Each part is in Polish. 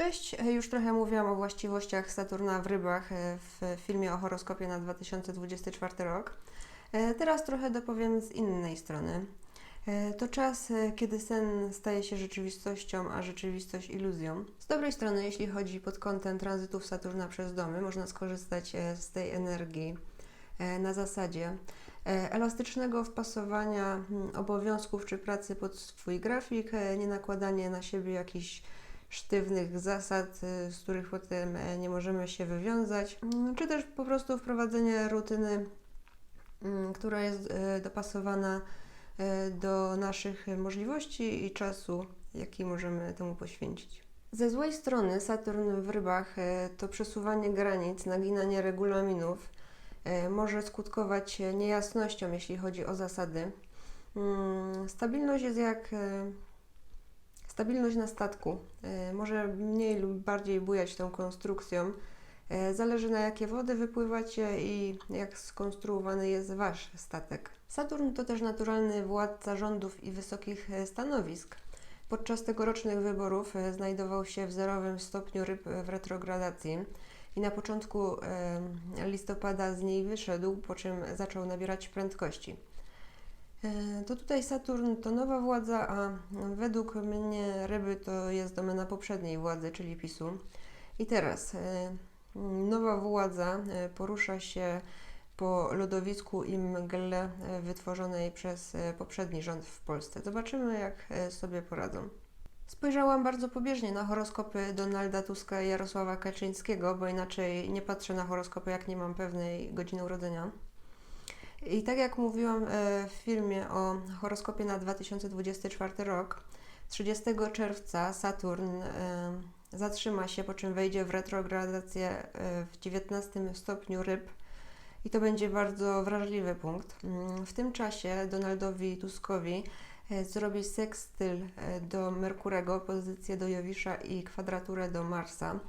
Cześć, e, już trochę mówiłam o właściwościach Saturna w rybach e, w filmie o horoskopie na 2024 rok. E, Teraz trochę dopowiem z innej strony. To czas, kiedy sen staje się rzeczywistością, a rzeczywistość iluzją. Z dobrej strony, jeśli chodzi pod kątem tranzytów Saturna przez domy, można skorzystać z tej energii na zasadzie elastycznego wpasowania mm, obowiązków czy pracy pod swój grafik, nie nakładanie na siebie jakichś sztywnych zasad, y, z których potem e, nie możemy się wywiązać, Mm, czy też po prostu wprowadzenie rutyny, mm, która jest e, dopasowana e, do naszych możliwości i czasu, jaki możemy temu poświęcić. Ze złej strony Saturn w rybach to przesuwanie granic, naginanie regulaminów może skutkować niejasnością, jeśli chodzi o zasady. Mm, Stabilność jest jak Stabilność na statku e, może mniej lub bardziej bujać tą konstrukcją. E, Zależy na jakie wody wypływacie i jak skonstruowany jest Wasz statek. Saturn to też naturalny władca rządów i wysokich e, stanowisk. Podczas tegorocznych wyborów znajdował się w zerowym stopniu ryb w retrogradacji i na początku listopada z niej wyszedł, po czym zaczął nabierać prędkości. E, To tutaj Saturn to nowa władza, a według mnie ryby to jest domena poprzedniej władzy, czyli PiSu. I teraz e, nowa władza e, porusza się po lodowisku i mgle wytworzonej przez poprzedni rząd w Polsce. Zobaczymy, jak sobie poradzą. Spojrzałam bardzo pobieżnie na horoskopy Donalda Tuska i Jarosława Kaczyńskiego, bo inaczej nie patrzę na horoskopy, jak nie mam pewnej godziny urodzenia. I tak jak mówiłam e, w filmie o horoskopie na 2024 rok, 30 czerwca Saturn e, zatrzyma się, po czym wejdzie w retrogradację e, w 19 stopniu ryb. I to będzie bardzo wrażliwy punkt. Mm, W tym czasie Donaldowi Tuskowi zrobi sekstyl do Merkurego, pozycję do Jowisza i kwadraturę do Marsa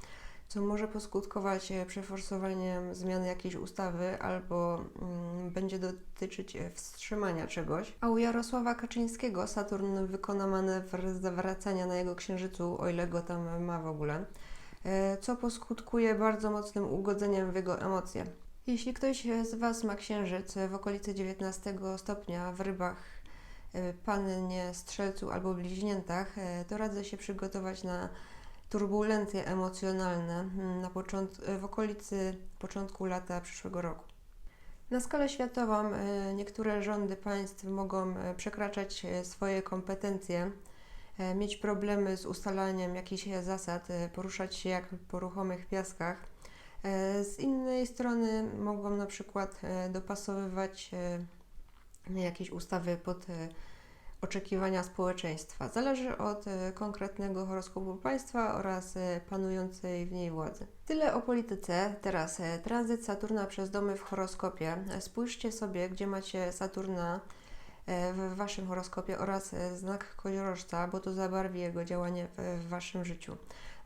co może poskutkować e, przeforsowaniem zmiany jakiejś ustawy albo mm, będzie dotyczyć e, wstrzymania czegoś. A u Jarosława Kaczyńskiego Saturn wykona manewr zawracania na jego księżycu, o ile go tam ma w ogóle, e, co poskutkuje bardzo mocnym ugodzeniem w jego emocje. Jeśli ktoś z Was ma księżyc w okolicy 19 stopnia w rybach, pannie, strzelcu albo bliźniętach, to radzę się przygotować na turbulencje emocjonalne mm, na począt- w okolicy początku lata przyszłego roku. Na skalę światową e, niektóre rządy państw mogą e, przekraczać e, swoje kompetencje, mieć problemy z ustalaniem jakichś zasad, poruszać się jak po ruchomych piaskach. Z innej strony mogą na przykład dopasowywać jakieś ustawy pod oczekiwania społeczeństwa. Zależy od e, konkretnego horoskopu państwa oraz e, panującej w niej władzy. Tyle o polityce. Teraz e, tranzyt Saturna przez domy w horoskopie. Spójrzcie sobie, gdzie macie Saturna w Waszym horoskopie oraz znak koziorożca, bo to zabarwi jego działanie w, Waszym życiu.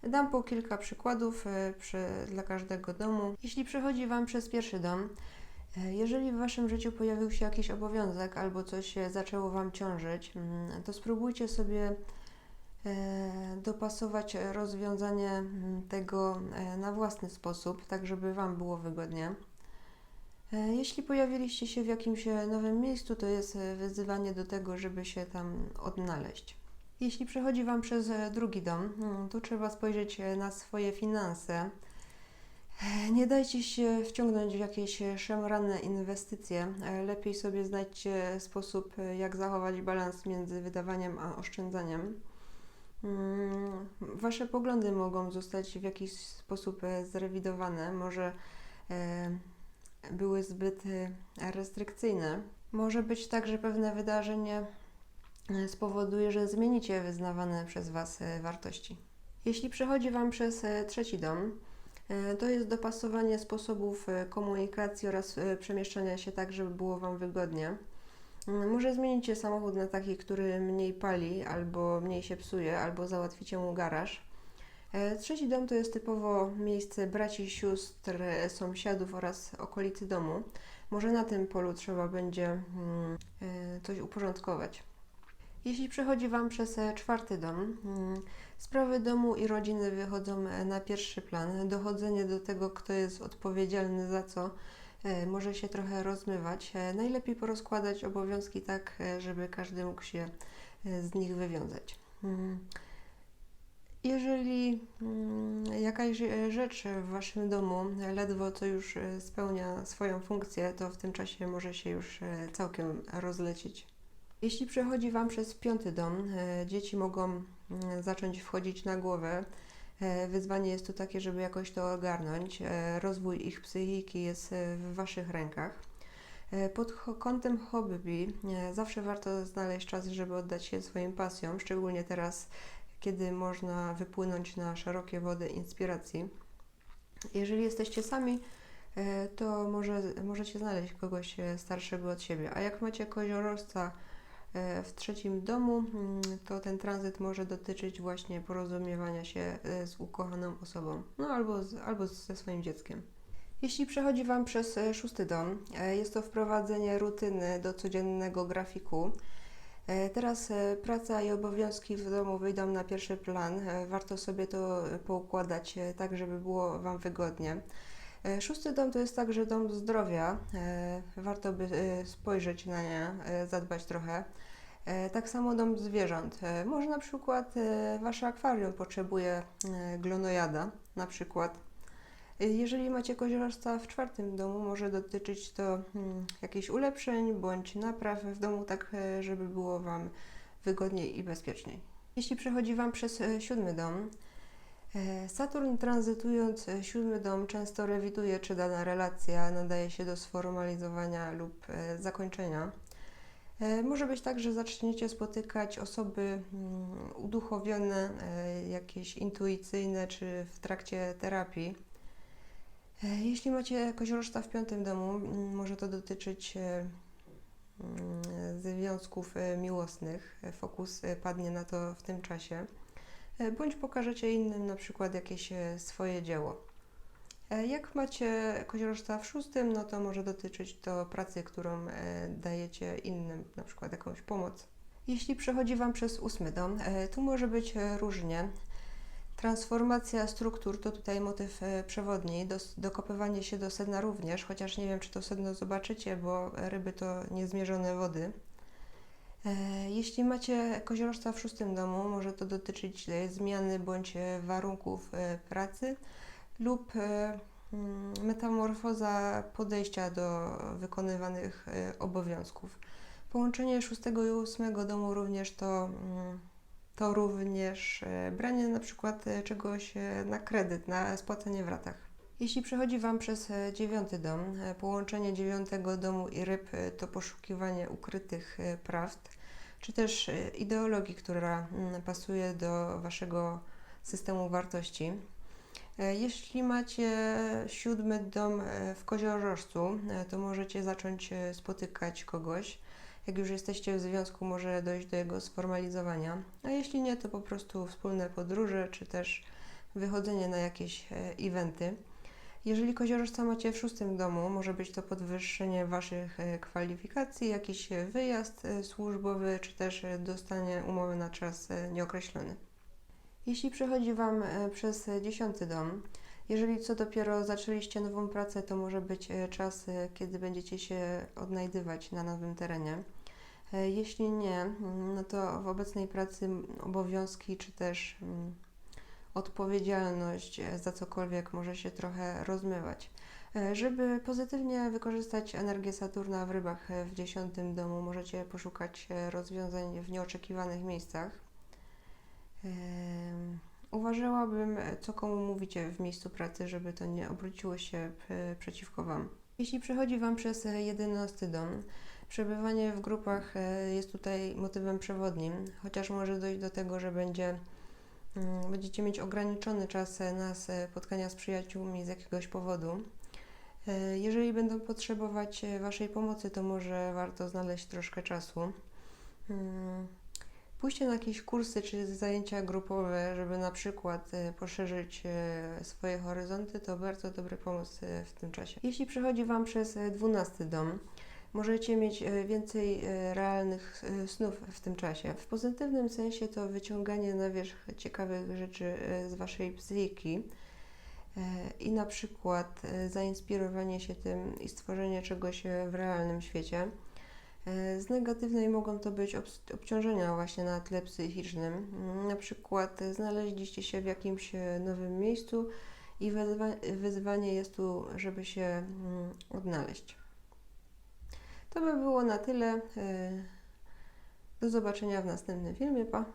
Dam po kilka przykładów przy, dla każdego domu. Jeśli przechodzi Wam przez pierwszy dom, Jeżeli w Waszym życiu pojawił się jakiś obowiązek albo coś e, zaczęło Wam ciążyć, mm, to spróbujcie sobie e, dopasować rozwiązanie mm, tego e, na własny sposób, tak żeby Wam było wygodnie. E, Jeśli pojawiliście się w jakimś e, nowym miejscu, to jest e, wyzywanie do tego, żeby się tam odnaleźć. Jeśli przechodzi Wam przez e, drugi dom, mm, to trzeba spojrzeć e, na swoje finanse. Nie dajcie się wciągnąć w jakieś szemrane inwestycje. Lepiej sobie znajdźcie sposób, e, jak zachować balans między wydawaniem a oszczędzaniem. Mm, Wasze poglądy mogą zostać w jakiś sposób e, zrewidowane. Może e, były zbyt restrykcyjne. Może być tak, że pewne wydarzenie spowoduje, że zmienicie wyznawane przez Was wartości. Jeśli przechodzi Wam przez trzeci dom, To jest dopasowanie sposobów e, komunikacji oraz e, przemieszczania się tak, żeby było Wam wygodnie. Mm, Może zmienicie samochód na taki, który mniej pali, albo mniej się psuje, albo załatwicie mu garaż. E, Trzeci dom to jest typowo miejsce braci, sióstr, e, sąsiadów oraz okolicy domu. Może na tym polu trzeba będzie mm, e, coś uporządkować. Jeśli przechodzi Wam przez e, czwarty dom, mm, sprawy domu i rodziny wychodzą e, na pierwszy plan. Dochodzenie do tego, kto jest odpowiedzialny za co, e, może się trochę rozmywać. Najlepiej porozkładać obowiązki tak, żeby każdy mógł się z nich wywiązać. Mm. Jeżeli mm, jakaś rzecz w Waszym domu ledwo co już spełnia swoją funkcję, to w tym czasie może się już całkiem rozlecieć. Jeśli przechodzi Wam przez piąty dom, e, dzieci mogą mm, zacząć wchodzić na głowę. E, Wyzwanie jest tu takie, żeby jakoś to ogarnąć. E, Rozwój ich psychiki jest w Waszych rękach. Pod kątem hobby zawsze warto znaleźć czas, żeby oddać się swoim pasjom, szczególnie teraz, kiedy można wypłynąć na szerokie wody inspiracji. Jeżeli jesteście sami, to może, możecie znaleźć kogoś starszego od siebie. A jak macie koziorożca w trzecim domu, mm, to ten tranzyt może dotyczyć właśnie porozumiewania się e, z ukochaną osobą, no albo, z, albo ze swoim dzieckiem. Jeśli przechodzi Wam przez e, szósty dom, e, jest to wprowadzenie rutyny do codziennego grafiku. E, Teraz e, praca i obowiązki w domu wyjdą na pierwszy plan. E, Warto sobie to e, poukładać e, tak, żeby było Wam wygodnie. E, Szósty dom to jest także dom zdrowia. E, Warto by e, spojrzeć na nie, zadbać trochę. Tak samo dom zwierząt. Może na przykład Wasze akwarium potrzebuje glonojada, na przykład. Jeżeli macie koziorożca w czwartym domu, może dotyczyć to hmm, jakichś ulepszeń bądź napraw w domu, tak żeby było Wam wygodniej i bezpieczniej. Jeśli przechodzi Wam przez siódmy dom, Saturn tranzytując e, siódmy dom często rewiduje, czy dana relacja nadaje się do sformalizowania lub e, zakończenia. E, Może być tak, że zaczniecie spotykać osoby mm, uduchowione, e, jakieś intuicyjne, czy w trakcie terapii. E, Jeśli macie koziorożca w piątym domu, mm, może to dotyczyć e, mm, związków e, miłosnych. E, Fokus e, padnie na to w tym czasie. E, Bądź pokażecie innym na przykład jakieś e, swoje dzieło. E, Jak macie koziorożca w szóstym, no to może dotyczyć to pracy, którą dajecie innym, na przykład jakąś pomoc. Jeśli przechodzi Wam przez ósmy dom, tu może być różnie. Transformacja struktur to tutaj motyw przewodni, dokopywanie się do sedna również, chociaż nie wiem, czy to sedno zobaczycie, bo ryby to niezmierzone wody. E, Jeśli macie koziorożca w szóstym domu, może to dotyczyć e, zmiany bądź e, warunków pracy lub mm, metamorfoza podejścia do wykonywanych obowiązków. Połączenie szóstego i ósmego domu również to, mm, to również branie na przykład czegoś na kredyt, na spłacenie w ratach. Jeśli przechodzi Wam przez e, dziewiąty dom, e, połączenie dziewiątego domu i ryb e, to poszukiwanie ukrytych prawd, czy też ideologii, która mm, pasuje do Waszego systemu wartości. Jeśli macie siódmy dom w koziorożcu, to możecie zacząć spotykać kogoś. Jak już jesteście w związku, może dojść do jego sformalizowania. A jeśli nie, to po prostu wspólne podróże, czy też wychodzenie na jakieś eventy. Jeżeli koziorożca macie w szóstym domu, może być to podwyższenie Waszych e, kwalifikacji, jakiś e, wyjazd e, służbowy, czy też dostanie umowy na czas nieokreślony. Jeśli przechodzi Wam przez dziesiąty dom, jeżeli co dopiero zaczęliście nową pracę, to może być czas, kiedy będziecie się odnajdywać na nowym terenie. Jeśli nie, mm, no to w obecnej pracy obowiązki czy też mm, odpowiedzialność e, za cokolwiek może się trochę rozmywać. E, Żeby pozytywnie wykorzystać energię Saturna w rybach e, w dziesiątym domu, możecie poszukać rozwiązań w nieoczekiwanych miejscach. Uważałabym, co komu mówicie w miejscu pracy, żeby to nie obróciło się przeciwko Wam. Jeśli przechodzi Wam przez jedenasty dom, przebywanie w grupach jest tutaj motywem przewodnim, chociaż może dojść do tego, że będzie, będziecie mieć ograniczony czas e, na spotkania z przyjaciółmi z jakiegoś powodu. E, Jeżeli będą potrzebować e, Waszej pomocy, to może warto znaleźć troszkę czasu. Mm, Pójście na jakieś kursy czy zajęcia grupowe, żeby na przykład e, poszerzyć e, swoje horyzonty, to bardzo dobry pomysł e, w tym czasie. Jeśli przechodzi Wam przez e, 12 dom, możecie mieć e, więcej e, realnych e, snów w tym czasie. W pozytywnym sensie to wyciąganie na wierzch ciekawych rzeczy z Waszej psychiki i na przykład zainspirowanie się tym i stworzenie czegoś w realnym świecie. Z negatywnej mogą to być obciążenia właśnie na tle psychicznym. Mm, Na przykład znaleźliście się w jakimś nowym miejscu i wyzwa- wyzwanie jest tu, żeby się mm, odnaleźć. To by było na tyle. E, Do zobaczenia w następnym filmie. Pa!